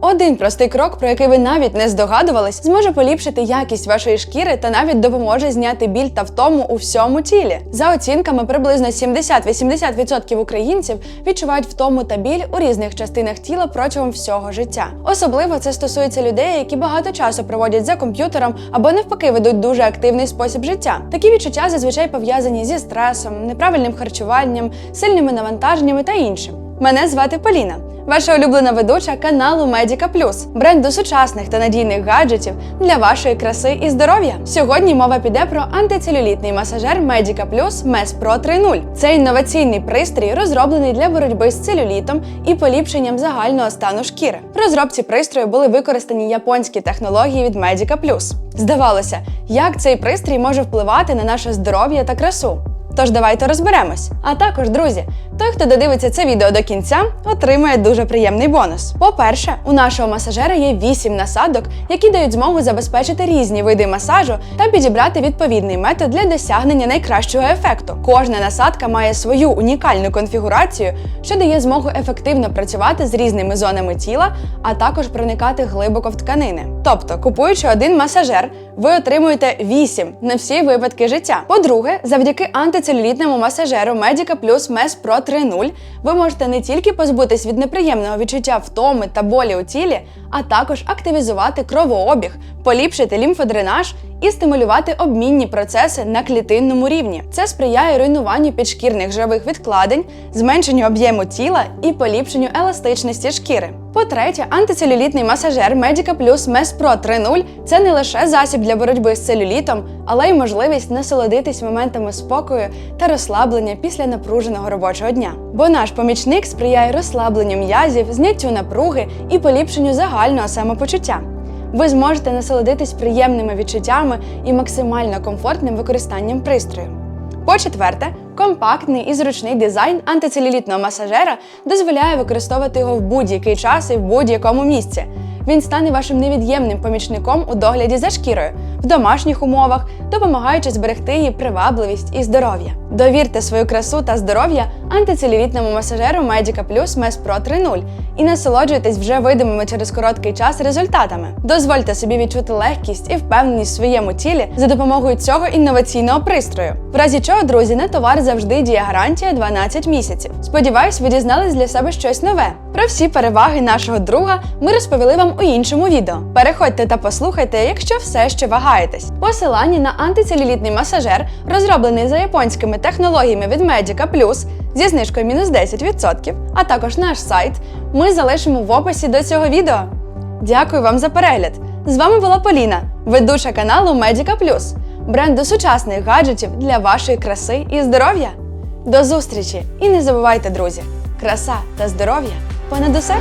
Один простий крок, про який ви навіть не здогадувались, зможе поліпшити якість вашої шкіри та навіть допоможе зняти біль та втому у всьому тілі. За оцінками, приблизно 70-80% українців відчувають втому та біль у різних частинах тіла протягом всього життя. Особливо це стосується людей, які багато часу проводять за комп'ютером або навпаки ведуть дуже активний спосіб життя. Такі відчуття зазвичай пов'язані зі стресом, неправильним харчуванням, сильними навантаженнями та іншим. Мене звати Поліна, ваша улюблена ведуча каналу Медіка Плюс, бренду сучасних та надійних гаджетів для вашої краси і здоров'я. Сьогодні мова піде про антицелюлітний масажер Медіка Плюс MES Pro 3.0. Це інноваційний пристрій, розроблений для боротьби з целюлітом і поліпшенням загального стану шкіри. В розробці пристрою були використані японські технології від Медіка Плюс. Здавалося, як цей пристрій може впливати на наше здоров'я та красу. Тож давайте розберемось. А також, друзі, той, хто додивиться це відео до кінця, отримає дуже приємний бонус. По-перше, у нашого масажера є 8 насадок, які дають змогу забезпечити різні види масажу та підібрати відповідний метод для досягнення найкращого ефекту. Кожна насадка має свою унікальну конфігурацію, що дає змогу ефективно працювати з різними зонами тіла, а також проникати глибоко в тканини. Тобто, купуючи один масажер, ви отримуєте 8 на всі випадки життя. По-друге, завдяки антицелюлітному масажеру Medica Plus MES Pro 3.0 ви можете не тільки позбутись від неприємного відчуття втоми та болі у тілі, а також активізувати кровообіг, поліпшити лімфодренаж і стимулювати обмінні процеси на клітинному рівні. Це сприяє руйнуванню підшкірних жирових відкладень, зменшенню об'єму тіла і поліпшенню еластичності шкіри. По-третє, антицелюлітний масажер Medica Plus MES Pro 3.0 – це не лише засіб для боротьби з целюлітом, але й можливість насолодитись моментами спокою та розслаблення після напруженого робочого дня. Бо наш помічник сприяє розслабленню м'язів, зняттю напруги і поліпшенню загального самопочуття. Ви зможете насолодитись приємними відчуттями і максимально комфортним використанням пристрою. По-четверте, компактний і зручний дизайн антицелюлітного масажера дозволяє використовувати його в будь-який час і в будь-якому місці. Він стане вашим невід'ємним помічником у догляді за шкірою в домашніх умовах, допомагаючи зберегти її привабливість і здоров'я. Довірте свою красу та здоров'я антицелюлітному масажеру Medica Plus MES Pro 3.0 і насолоджуйтесь вже видимими через короткий час результатами. Дозвольте собі відчути легкість і впевненість в своєму тілі за допомогою цього інноваційного пристрою. В разі чого, друзі, на товар завжди діє гарантія 12 місяців. Сподіваюсь, ви дізнались для себе щось нове. Про всі переваги нашого друга ми розповіли вам у іншому відео. Переходьте та послухайте, якщо все ще вагаєтесь. Посилання на антицелюлітний масажер, розроблений за японськими технологіями від Medica Plus зі знижкою мінус 10%, а також наш сайт, ми залишимо в описі до цього відео. Дякую вам за перегляд! З вами була Поліна, ведуча каналу Medica Plus, бренду сучасних гаджетів для вашої краси і здоров'я. До зустрічі! І не забувайте, друзі! Краса та здоров'я понад усе!